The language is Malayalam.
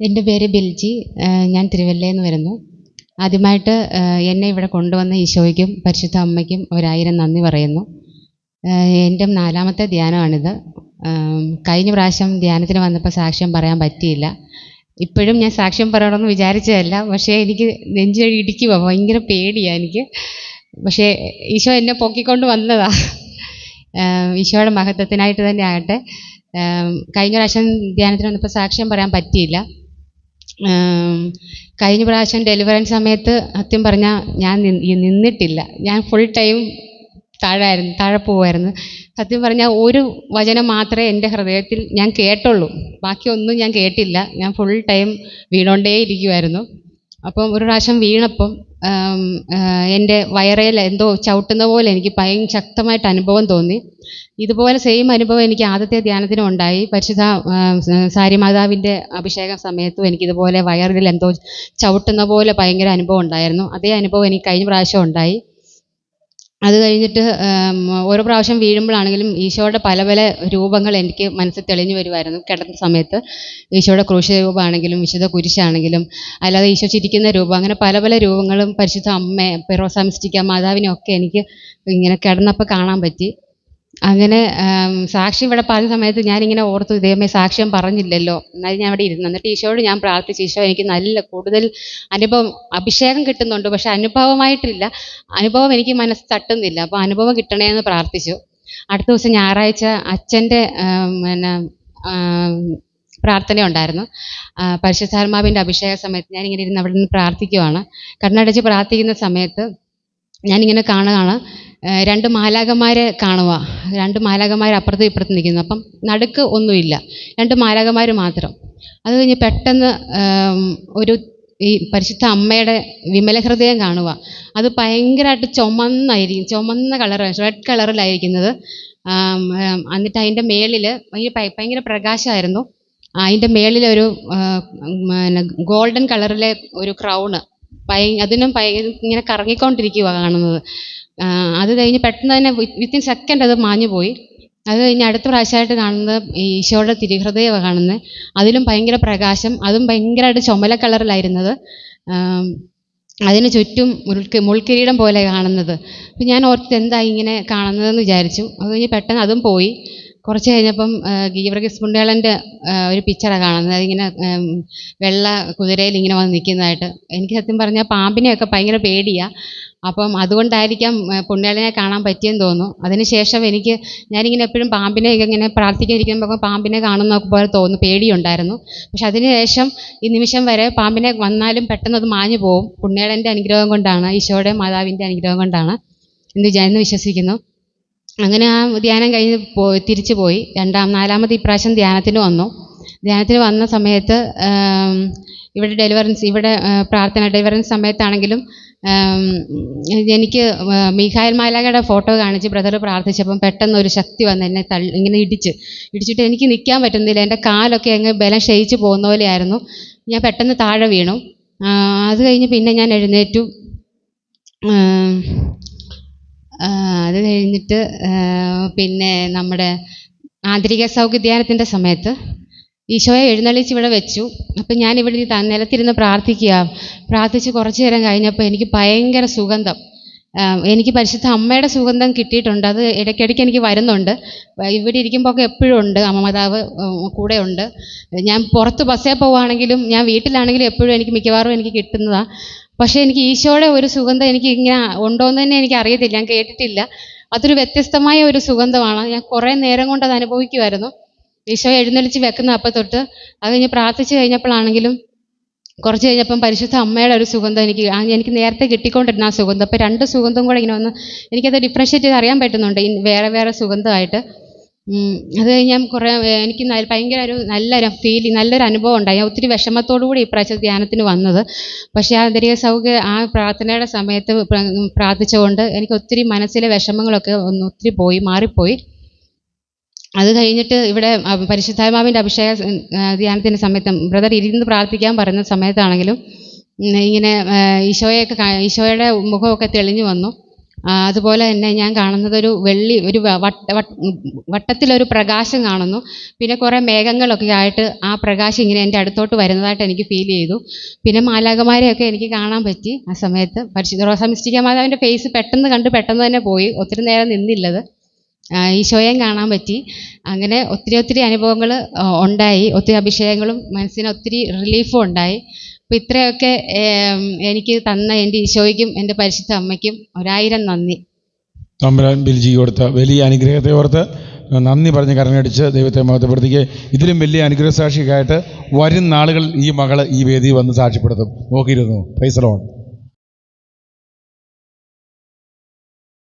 എന്റെ പേര് ബിൽജി ഞാൻ തിരുവല്ലയിൽ നിന്ന് വരുന്നു. ആദ്യമായിട്ട് എന്നെ ഇവിടെ കൊണ്ടുവന്ന ഈശോയ്ക്കും പരിശുദ്ധ അമ്മയ്ക്കും ഒരായിരം നന്ദി പറയുന്നു. എന്റെ നാലാമത്തെ ധ്യാനമാണിത്. കഴിഞ്ഞ പ്രാവശ്യം ധ്യാനത്തിന് വന്നപ്പോൾ സാക്ഷ്യം പറയാൻ പറ്റിയില്ല. ഇപ്പോഴും ഞാൻ സാക്ഷ്യം പറയണമെന്ന് വിചാരിച്ചതല്ല. പക്ഷേ എനിക്ക് നെഞ്ച് ഇടിക്കുക ഭയങ്കര പേടിയാണ് എനിക്ക്. പക്ഷേ ഈശോ എന്നെ പൊക്കിക്കൊണ്ട് വന്നതാ. ഈശോയുടെ മഹത്വത്തിനായിട്ട് തന്നെ ആകട്ടെ. കഴിഞ്ഞ പ്രാവശ്യം ധ്യാനത്തിന് വന്നപ്പോൾ സാക്ഷ്യം പറയാൻ പറ്റിയില്ല. കഴിഞ്ഞ പ്രാവശ്യം ഡെലിവറി സമയത്ത് സത്യം പറഞ്ഞാൽ ഞാൻ നിന്നിട്ടില്ല. ഞാൻ ഫുൾ ടൈം താഴായിരുന്നു താഴെ പോവായിരുന്നു. സത്യം പറഞ്ഞാൽ ഒരു വചനം മാത്രമേ എന്റെ ഹൃദയത്തിൽ ഞാൻ കേട്ടുള്ളൂ. ബാക്കിയൊന്നും ഞാൻ കേട്ടില്ല. ഞാൻ ഫുൾ ടൈം വീണോണ്ടേ ഇരിക്കുമായിരുന്നു അപ്പം ഒരു പ്രാവശ്യം വീണപ്പം എന്റെ വയറയിൽ എന്തോ ചവിട്ടുന്ന പോലെ എനിക്ക് ഭയങ്കര ശക്തമായിട്ട് അനുഭവം തോന്നി. ഇതുപോലെ സെയിം അനുഭവം എനിക്ക് ആദ്യത്തെ ധ്യാനത്തിനും ഉണ്ടായി. പരിശുദ്ധ സാരിമാതാവിന്റെ അഭിഷേക സമയത്തും എനിക്കിതുപോലെ വയറിൽ എന്തോ ചവിട്ടുന്ന പോലെ ഭയങ്കര അനുഭവം ഉണ്ടായിരുന്നു. അതേ അനുഭവം എനിക്ക് കഴിഞ്ഞ പ്രാവശ്യം ഉണ്ടായി. അത് കഴിഞ്ഞിട്ട് ഓരോ പ്രാവശ്യം വീഴുമ്പോഴാണെങ്കിലും ഈശോയുടെ പല പല രൂപങ്ങൾ എനിക്ക് മനസ്സിൽ തെളിഞ്ഞു വരുമായിരുന്നു. കിടന്ന സമയത്ത് ഈശോയുടെ ക്രൂശ രൂപമാണെങ്കിലും വിശുദ്ധ കുരിശാണെങ്കിലും അല്ലാതെ ഈശോ ചിരിക്കുന്ന രൂപം അങ്ങനെ പല പല രൂപങ്ങളും പരിശുദ്ധ അമ്മ പെറോസാമിസ്റ്റിക്ക മാതാവിനെ ഒക്കെ എനിക്ക് ഇങ്ങനെ കിടന്നപ്പോൾ കാണാൻ പറ്റി. അങ്ങനെ സാക്ഷി ഇവിടെ പറഞ്ഞ സമയത്ത് ഞാനിങ്ങനെ ഓർത്തു ദൈവമേ സാക്ഷ്യം പറഞ്ഞില്ലല്ലോ. എന്നാലും ഞാൻ അവിടെ ഇരുന്നു. എന്നിട്ട് ഈശോയോട് ഞാൻ പ്രാർത്ഥിച്ചു ഈശോ എനിക്ക് നല്ല കൂടുതൽ അനുഭവം അഭിഷേകം കിട്ടുന്നുണ്ട്. പക്ഷെ അനുഭവമായിട്ടില്ല. അനുഭവം എനിക്ക് മനസ്സ് തട്ടുന്നില്ല. അപ്പോൾ അനുഭവം കിട്ടണേ എന്ന് പ്രാർത്ഥിച്ചു. അടുത്ത ദിവസം ഞായറാഴ്ച അച്ഛന്റെ പിന്നെ പ്രാർത്ഥന ഉണ്ടായിരുന്നു. പരിശുദ്ധാത്മാവിന്റെ അഭിഷേക സമയത്ത് ഞാനിങ്ങനെ ഇരുന്ന് അവിടെ നിന്ന് പ്രാർത്ഥിക്കുവാണ്. കണ്ണടച്ച് പ്രാർത്ഥിക്കുന്ന സമയത്ത് ഞാനിങ്ങനെ കാണുകയാണ്. രണ്ട് മാലാകന്മാരെ കാണുക. രണ്ട് മാലാകന്മാർ അപ്പുറത്തും ഇപ്പുറത്തും നിൽക്കുന്നു. അപ്പം നടുക്ക് ഒന്നുമില്ല. രണ്ട് മാലാകന്മാർ മാത്രം. അത് കഴിഞ്ഞ് പെട്ടെന്ന് ഒരു ഈ പരിശുദ്ധ അമ്മയുടെ വിമല ഹൃദയം കാണുക. അത് ഭയങ്കരമായിട്ട് ചുമന്നായിരിക്കും. ചുമന്ന കളർ റെഡ് കളറിലായിരിക്കുന്നത്. എന്നിട്ട് അതിന്റെ മേളിൽ ഭയങ്കര പ്രകാശമായിരുന്നു. അതിന്റെ മേളിൽ ഒരു ഗോൾഡൻ കളറിലെ ഒരു ക്രൗണ്. ഭയ അതിനും ഭയ ഇങ്ങനെ കറങ്ങിക്കൊണ്ടിരിക്കുക കാണുന്നത്. അത് കഴിഞ്ഞ് പെട്ടെന്ന് തന്നെ വിത്തിൻ സെക്കൻഡ് അത് മാഞ്ഞു പോയി. അത് കഴിഞ്ഞ് അടുത്ത പ്രാവശ്യമായിട്ട് കാണുന്നത് ഈശോയുടെ തിരുഹൃദയമാണ് കാണുന്നത്. അതിലും ഭയങ്കര പ്രകാശം അതും ഭയങ്കരമായിട്ട് ചുമല കളറിലായിരുന്നത്. അതിന് ചുറ്റും മുൾക്ക് മുൾക്കിരീടം പോലെ കാണുന്നത്. അപ്പം ഞാൻ ഓർത്ത് എന്താ ഇങ്ങനെ കാണുന്നതെന്ന് വിചാരിച്ചു. അത് കഴിഞ്ഞ് പെട്ടെന്ന് അതും പോയി. കുറച്ച് കഴിഞ്ഞപ്പം ഗീവർഗീസ് പുണ്യാളന്റെ ഒരു പിക്ചറാണ് കാണുന്നത്. അതിങ്ങനെ വെള്ള കുതിരയിൽ ഇങ്ങനെ വന്ന് നിൽക്കുന്നതായിട്ട്. എനിക്ക് സത്യം പറഞ്ഞാൽ പാമ്പിനെയൊക്കെ ഭയങ്കര പേടിയാണ് അപ്പം അതുകൊണ്ടായിരിക്കാം പുണ്യാളനെ കാണാൻ പറ്റിയെന്ന് തോന്നുന്നു. അതിനുശേഷം എനിക്ക് ഞാനിങ്ങനെ എപ്പോഴും പാമ്പിനെ ഇങ്ങനെ പ്രാർത്ഥിക്കാതിരിക്കുമ്പോൾ പാമ്പിനെ കാണുന്ന പോലെ തോന്നുന്നു. പേടിയുണ്ടായിരുന്നു. പക്ഷെ അതിനുശേഷം ഈ നിമിഷം വരെ പാമ്പിനെ വന്നാലും പെട്ടെന്ന് അത് മാഞ്ഞു പോവും. പുണ്യാളന്റെ അനുഗ്രഹം കൊണ്ടാണ് ഈശോയുടെ മാതാവിന്റെ അനുഗ്രഹം കൊണ്ടാണ് എന്ന് ഞാൻ വിശ്വസിക്കുന്നു. അങ്ങനെ ആ ധ്യാനം കഴിഞ്ഞ് പോയി തിരിച്ചു പോയി. രണ്ടാം നാലാമത് ഇപ്രാവശ്യം ധ്യാനത്തിന് വന്നു. ധ്യാനത്തിന് വന്ന സമയത്ത് ഇവിടെ ഡെലിവറൻസ് ഇവിടെ പ്രാർത്ഥന ഡെലിവറൻസ് സമയത്താണെങ്കിലും എനിക്ക് മീഖായൽ മാലാഖയുടെ ഫോട്ടോ കാണിച്ച് ബ്രദർ പ്രാർത്ഥിച്ചപ്പം പെട്ടെന്ന് ഒരു ശക്തി വന്ന് എന്നെ തള്ളി ഇങ്ങനെ ഇടിച്ച് ഇടിച്ചിട്ട് എനിക്ക് നിൽക്കാൻ പറ്റുന്നില്ല. എന്റെ കാലൊക്കെ അങ്ങ് ബലം ക്ഷയിച്ച് പോകുന്ന പോലെയായിരുന്നു. ഞാൻ പെട്ടെന്ന് താഴെ വീണു. അത് കഴിഞ്ഞ് പിന്നെ ഞാൻ എഴുന്നേറ്റു. അത് കഴിഞ്ഞിട്ട് പിന്നെ നമ്മുടെ ആന്തരിക സൗഖ്യധ്യാനത്തിന്റെ സമയത്ത് ഈശോയെ എഴുന്നള്ളിച്ച് ഇവിടെ വെച്ചു. അപ്പം ഞാൻ ഇവിടെ നിലത്തിരുന്ന് പ്രാർത്ഥിക്കുക. പ്രാർത്ഥിച്ച് കുറച്ച് നേരം കഴിഞ്ഞപ്പോൾ എനിക്ക് ഭയങ്കര സുഗന്ധം. എനിക്ക് പരിശുദ്ധ അമ്മയുടെ സുഗന്ധം കിട്ടിയിട്ടുണ്ട്. അത് ഇടയ്ക്കിടയ്ക്ക് എനിക്ക് വരുന്നുണ്ട്. ഇവിടെ ഇരിക്കുമ്പോൾ ഒക്കെ എപ്പോഴും ഉണ്ട്. അമ്മ മാതാവ് കൂടെ ഉണ്ട്. ഞാൻ പുറത്ത് ബസ്സിൽ പോവുകയാണെങ്കിലും ഞാൻ വീട്ടിലാണെങ്കിലും എപ്പോഴും എനിക്ക് മിക്കവാറും എനിക്ക് കിട്ടുന്നതാണ് പക്ഷേ എനിക്ക് ഈശോയുടെ ഒരു സുഗന്ധം എനിക്ക് ഇങ്ങനെ ഉണ്ടോ എന്ന് തന്നെ എനിക്ക് അറിയത്തില്ല. ഞാൻ കേട്ടിട്ടില്ല. അതൊരു വ്യത്യസ്തമായ ഒരു സുഗന്ധമാണ്. ഞാൻ കുറേ നേരം കൊണ്ട് അത് അനുഭവിക്കുമായിരുന്നു ഈശോ എഴുന്നള്ളിച്ച് വെക്കുന്ന അപ്പം തൊട്ട് അത് കഴിഞ്ഞ് പ്രാർത്ഥിച്ചു കഴിഞ്ഞപ്പോഴാണെങ്കിലും കുറച്ച് കഴിഞ്ഞപ്പം പരിശുദ്ധ അമ്മയുടെ ഒരു സുഗന്ധം എനിക്ക് എനിക്ക് നേരത്തെ കിട്ടിക്കൊണ്ടിരുന്ന ആ സുഗന്ധം. അപ്പോൾ രണ്ട് സുഗന്ധം കൂടെ ഇങ്ങനെ വന്ന് എനിക്കത് ഡിഫറൻഷ്യേറ്റ് ചെയ്ത് അറിയാൻ പറ്റുന്നുണ്ട്. വേറെ വേറെ സുഗന്ധമായിട്ട്. അത് ഞാൻ കുറേ എനിക്ക് ഭയങ്കര ഒരു നല്ലൊരു ഫീൽ നല്ലൊരു അനുഭവം ഉണ്ടായി. ഞാൻ ഒത്തിരി വിഷമത്തോടു കൂടി ഇപ്രാവശ്യം ധ്യാനത്തിന് വന്നത്. പക്ഷേ ആ സൗകര്യം ആ പ്രാർത്ഥനയുടെ സമയത്ത് പ്രാർത്ഥിച്ചുകൊണ്ട് എനിക്ക് ഒത്തിരി മനസ്സിലെ വിഷമങ്ങളൊക്കെ ഒന്ന് ഒത്തിരി പോയി മാറിപ്പോയി. അത് കഴിഞ്ഞിട്ട് ഇവിടെ പരിശുദ്ധാത്മാവിന്റെ അഭിഷേക ധ്യാനത്തിന്റെ സമയത്ത് ബ്രദർ ഇരുന്ന് പ്രാർത്ഥിക്കാൻ പറയുന്ന സമയത്താണെങ്കിലും ഇങ്ങനെ ഈശോയൊക്കെ ഈശോയുടെ മുഖമൊക്കെ തെളിഞ്ഞു വന്നു. അതുപോലെ തന്നെ ഞാൻ കാണുന്നത് ഒരു വെള്ളി ഒരു വട്ടത്തിലൊരു പ്രകാശം കാണുന്നു. പിന്നെ കുറേ മേഘങ്ങളൊക്കെ ആയിട്ട് ആ പ്രകാശം ഇങ്ങനെ എന്റെ അടുത്തോട്ട് വരുന്നതായിട്ട് എനിക്ക് ഫീൽ ചെയ്തു. പിന്നെ മാലാകമാരെയൊക്കെ എനിക്ക് കാണാൻ പറ്റി ആ സമയത്ത്. പരിശുദ്ധ റോസാമിസ്റ്റിക്ക മാതാവിന്റെ ഫേസ് പെട്ടെന്ന് കണ്ട് പെട്ടെന്ന് തന്നെ പോയി. ഒത്തിരി നേരം നിന്നില്ലത്. ഈശോയെയും കാണാൻ പറ്റി. അങ്ങനെ ഒത്തിരി ഒത്തിരി അനുഭവങ്ങൾ ഉണ്ടായി. ഒത്തിരി അഭിഷേകങ്ങളും മനസ്സിന് ഒത്തിരി റിലീഫും ഉണ്ടായി. അപ്പോൾ ഇത്രയൊക്കെ എനിക്ക് തന്ന എന്റെ ഈശോയ്ക്കും എന്റെ പരിശുദ്ധ അമ്മയ്ക്കും ഒരായിരം നന്ദി. തമ്പുരാൻ ബിൽജി കൊടുത്ത വലിയ അനുഗ്രഹത്തെ ഓർത്ത് നന്ദി പറഞ്ഞ് കരഞ്ഞടിച്ച് ദൈവത്തെ മഹത്വപ്പെടുത്തിക്ക് ഇതിലും വലിയ അനുഗ്രഹ സാക്ഷിക്കായിട്ട് വരും നാളുകൾ ഈ മകൾ ഈ വേദി വന്ന് സാക്ഷ്യപ്പെടുത്തും. നോക്കിയിരുന്നു. പൈസ ലോൺ